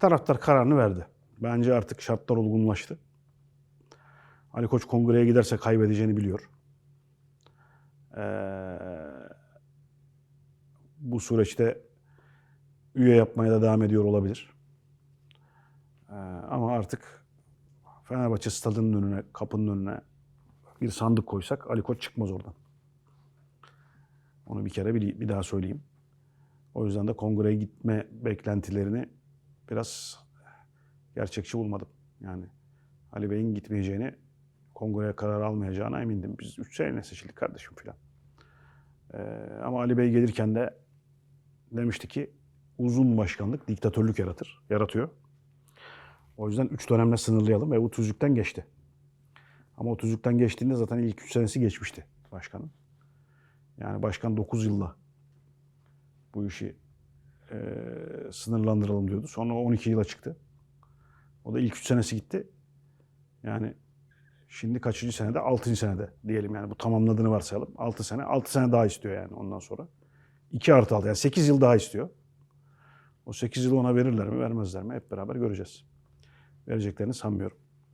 Taraftar kararını verdi. Bence artık şartlar olgunlaştı. Ali Koç kongreye giderse kaybedeceğini biliyor. Ee, bu süreçte üye yapmaya da devam ediyor olabilir. Ee, ama artık Fenerbahçe stadının önüne, kapının önüne bir sandık koysak Ali Koç çıkmaz oradan. Onu bir kere bir, bir daha söyleyeyim. O yüzden de kongreye gitme beklentilerini biraz gerçekçi bulmadım. Yani Ali Bey'in gitmeyeceğini, kongreye karar almayacağına emindim. Biz 3 seneyle seçildik kardeşim filan. Ee, ama Ali Bey gelirken de demişti ki uzun başkanlık diktatörlük yaratır, yaratıyor. O yüzden 3 dönemle sınırlayalım ve bu tüzükten geçti. Ama o tüzükten geçtiğinde zaten ilk 3 senesi geçmişti başkanın. Yani başkan 9 yılla bu işi e, sınırlandıralım diyordu. Sonra 12 yıla çıktı. O da ilk 3 senesi gitti. Yani şimdi kaçıncı senede? 6. senede diyelim yani bu tamamladığını varsayalım. 6 sene. 6 sene daha istiyor yani ondan sonra. 2 artı 6 yani 8 yıl daha istiyor. O 8 yılı ona verirler mi vermezler mi hep beraber göreceğiz. Vereceklerini sanmıyorum.